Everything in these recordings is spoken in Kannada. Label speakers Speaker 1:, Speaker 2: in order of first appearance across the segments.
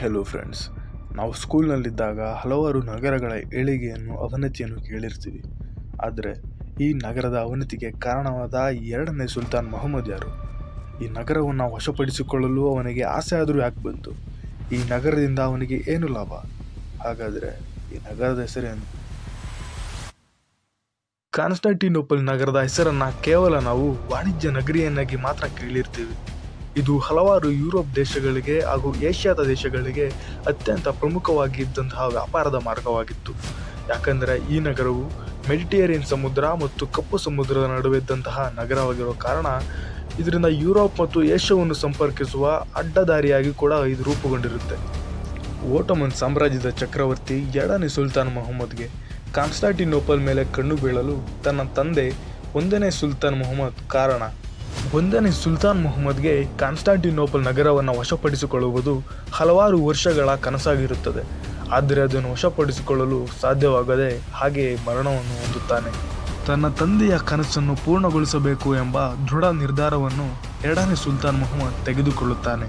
Speaker 1: ಹೆಲೋ ಫ್ರೆಂಡ್ಸ್ ನಾವು ಸ್ಕೂಲ್ನಲ್ಲಿದ್ದಾಗ ಹಲವಾರು ನಗರಗಳ ಏಳಿಗೆಯನ್ನು, ಅವನತಿಯನ್ನು ಕೇಳಿರ್ತೀವಿ. ಆದರೆ ಈ ನಗರದ ಅವನತಿಗೆ ಕಾರಣವಾದ ಎರಡನೇ ಸುಲ್ತಾನ್ ಮೊಹಮ್ಮದ್ ಯಾರು? ಈ ನಗರವನ್ನು ವಶಪಡಿಸಿಕೊಳ್ಳಲು ಅವನಿಗೆ ಆಸೆ ಆದರೂ ಯಾಕೆ ಬಂತು? ಈ ನಗರದಿಂದ ಅವನಿಗೆ ಏನು ಲಾಭ? ಹಾಗಾದರೆ ಈ ನಗರದ ಹೆಸರೇನು? ಕಾನ್ಸ್ಟಾಂಟಿನೋಪಲ್ ನಗರದ ಹೆಸರನ್ನು ಕೇವಲ ನಾವು ವಾಣಿಜ್ಯ ನಗರಿಯನ್ನಾಗಿ ಮಾತ್ರ ಕೇಳಿರ್ತೀವಿ. ಇದು ಹಲವಾರು ಯುರೋಪ್ ದೇಶಗಳಿಗೆ ಹಾಗೂ ಏಷ್ಯಾದ ದೇಶಗಳಿಗೆ ಅತ್ಯಂತ ಪ್ರಮುಖವಾಗಿದ್ದಂತಹ ವ್ಯಾಪಾರದ ಮಾರ್ಗವಾಗಿತ್ತು. ಯಾಕಂದರೆ ಈ ನಗರವು ಮೆಡಿಟೇರಿಯನ್ ಸಮುದ್ರ ಮತ್ತು ಕಪ್ಪು ಸಮುದ್ರದ ನಡುವೆ ಇದ್ದಂತಹ ನಗರವಾಗಿರುವ ಕಾರಣ ಇದರಿಂದ ಯುರೋಪ್ ಮತ್ತು ಏಷ್ಯಾವನ್ನು ಸಂಪರ್ಕಿಸುವ ಅಡ್ಡದಾರಿಯಾಗಿ ಕೂಡ ಇದು ರೂಪುಗೊಂಡಿರುತ್ತೆ. ಓಟಮನ್ ಸಾಮ್ರಾಜ್ಯದ ಚಕ್ರವರ್ತಿ ಎರಡನೇ ಸುಲ್ತಾನ್ ಮೊಹಮ್ಮದ್ಗೆ ಕಾನ್ಸ್ಟಾಂಟಿನೋಪಲ್ ಮೇಲೆ ಕಣ್ಣು ಬೀಳಲು ತನ್ನ ತಂದೆ ಒಂದನೇ ಸುಲ್ತಾನ್ ಮೊಹಮ್ಮದ್ ಕಾರಣ. ಒಂದನೇ ಸುಲ್ತಾನ್ ಮೊಹಮ್ಮದ್ಗೆ ಕಾನ್ಸ್ಟಾಂಟಿನೋಪಲ್ ನಗರವನ್ನು ವಶಪಡಿಸಿಕೊಳ್ಳುವುದು ಹಲವಾರು ವರ್ಷಗಳ ಕನಸಾಗಿರುತ್ತದೆ. ಆದರೆ ಅದನ್ನು ವಶಪಡಿಸಿಕೊಳ್ಳಲು ಸಾಧ್ಯವಾಗದೆ ಹಾಗೆಯೇ ಮರಣವನ್ನು ಹೊಂದುತ್ತಾನೆ. ತನ್ನ ತಂದೆಯ ಕನಸನ್ನು ಪೂರ್ಣಗೊಳಿಸಬೇಕು ಎಂಬ ದೃಢ ನಿರ್ಧಾರವನ್ನು ಎರಡನೇ ಸುಲ್ತಾನ್ ಮೊಹಮ್ಮದ್ ತೆಗೆದುಕೊಳ್ಳುತ್ತಾನೆ.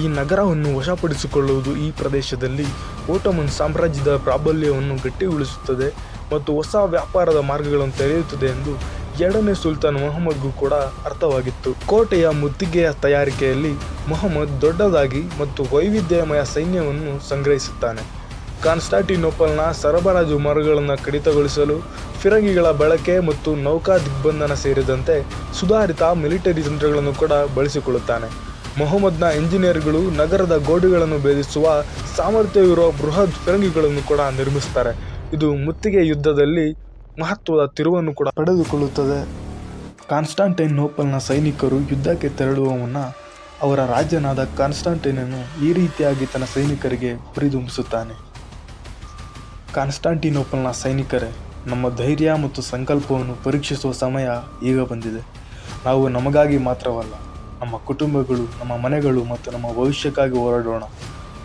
Speaker 1: ಈ ನಗರವನ್ನು ವಶಪಡಿಸಿಕೊಳ್ಳುವುದು ಈ ಪ್ರದೇಶದಲ್ಲಿ ಓಟಮನ್ ಸಾಮ್ರಾಜ್ಯದ ಪ್ರಾಬಲ್ಯವನ್ನು ಗಟ್ಟಿಗೊಳಿಸುತ್ತದೆ ಮತ್ತು ಹೊಸ ವ್ಯಾಪಾರದ ಮಾರ್ಗಗಳನ್ನು ತೆರೆಯುತ್ತದೆ ಎಂದು ಎರಡನೇ ಸುಲ್ತಾನ್ ಮೊಹಮ್ಮದ್ಗೂ ಕೂಡ ಅರ್ಥವಾಗಿತ್ತು. ಕೋಟೆಯ ಮುತ್ತಿಗೆಯ ತಯಾರಿಕೆಯಲ್ಲಿ ಮೊಹಮ್ಮದ್ ದೊಡ್ಡದಾಗಿ ಮತ್ತು ವೈವಿಧ್ಯಮಯ ಸೈನ್ಯವನ್ನು ಸಂಗ್ರಹಿಸುತ್ತಾನೆ. ಕಾನ್ಸ್ಟಾಂಟಿನೋಪಲ್ನ ಸರಬರಾಜು ಮರಗಳನ್ನು ಕಡಿತಗೊಳಿಸಲು, ಫಿರಂಗಿಗಳ ಬಳಕೆ ಮತ್ತು ನೌಕಾ ದಿಗ್ಬಂಧನ ಸೇರಿದಂತೆ ಸುಧಾರಿತ ಮಿಲಿಟರಿ ತಂತ್ರಗಳನ್ನು ಕೂಡ ಬಳಸಿಕೊಳ್ಳುತ್ತಾನೆ. ಮೊಹಮ್ಮದ್ನ ಇಂಜಿನಿಯರ್ಗಳು ನಗರದ ಗೋಡೆಗಳನ್ನು ಭೇದಿಸುವ ಸಾಮರ್ಥ್ಯವಿರುವ ಬೃಹತ್ ಫಿರಂಗಿಗಳನ್ನು ಕೂಡ ನಿರ್ಮಿಸುತ್ತಾರೆ. ಇದು ಮುತ್ತಿಗೆ ಯುದ್ಧದಲ್ಲಿ ಮಹತ್ವದ ತಿರುವನ್ನು ಕೂಡ ಪಡೆದುಕೊಳ್ಳುತ್ತದೆ. ಕಾನ್ಸ್ಟಾಂಟೈನೋಪಲ್ನ ಸೈನಿಕರು ಯುದ್ಧಕ್ಕೆ ತೆರಳುವ ಮುನ್ನ ಅವರ ರಾಜ್ಯನಾದ ಕಾನ್ಸ್ಟಾಂಟೈನನ್ನು ಈ ರೀತಿಯಾಗಿ ತನ್ನ ಸೈನಿಕರಿಗೆ ಹುರಿದುಂಬಿಸುತ್ತಾನೆ. ಕಾನ್ಸ್ಟಾಂಟಿನೋಪಲ್ನ ಸೈನಿಕರೇ, ನಮ್ಮ ಧೈರ್ಯ ಮತ್ತು ಸಂಕಲ್ಪವನ್ನು ಪರೀಕ್ಷಿಸುವ ಸಮಯ ಈಗ ಬಂದಿದೆ. ನಾವು ನಮಗಾಗಿ ಮಾತ್ರವಲ್ಲ, ನಮ್ಮ ಕುಟುಂಬಗಳು, ನಮ್ಮ ಮನೆಗಳು ಮತ್ತು ನಮ್ಮ ಭವಿಷ್ಯಕ್ಕಾಗಿ ಹೋರಾಡೋಣ.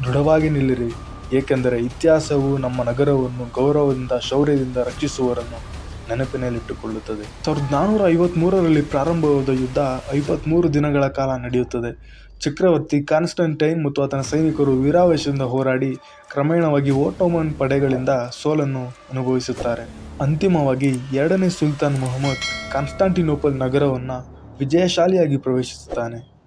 Speaker 1: ದೃಢವಾಗಿ ನಿಲ್ಲಿರಿ. ಏಕೆಂದರೆ ಇತಿಹಾಸವು ನಮ್ಮ ನಗರವನ್ನು ಗೌರವದಿಂದ, ಶೌರ್ಯದಿಂದ ರಕ್ಷಿಸುವವರನ್ನು ನೆನಪಿನಲ್ಲಿಟ್ಟುಕೊಳ್ಳುತ್ತದೆ. ಸಾವಿರದ ನಾನ್ನೂರ ಐವತ್ತ್ಮೂರರಲ್ಲಿ ಪ್ರಾರಂಭವಾದ ಯುದ್ಧ ಐವತ್ತ್ಮೂರು ದಿನಗಳ ಕಾಲ ನಡೆಯುತ್ತದೆ. ಚಕ್ರವರ್ತಿ ಕಾನ್ಸ್ಟಂಟೈನ್ ಮತ್ತು ಆತನ ಸೈನಿಕರು ವೀರಾವೇಶದಿಂದ ಹೋರಾಡಿ ಕ್ರಮೇಣವಾಗಿ ಓಟೋಮನ್ ಪಡೆಗಳಿಂದ ಸೋಲನ್ನು ಅನುಭವಿಸುತ್ತಾರೆ. ಅಂತಿಮವಾಗಿ ಎರಡನೇ ಸುಲ್ತಾನ್ ಮೊಹಮ್ಮದ್ ಕಾನ್ಸ್ಟಾಂಟಿನೋಪಲ್ ನಗರವನ್ನು ವಿಜಯಶಾಲಿಯಾಗಿ ಪ್ರವೇಶಿಸುತ್ತಾನೆ.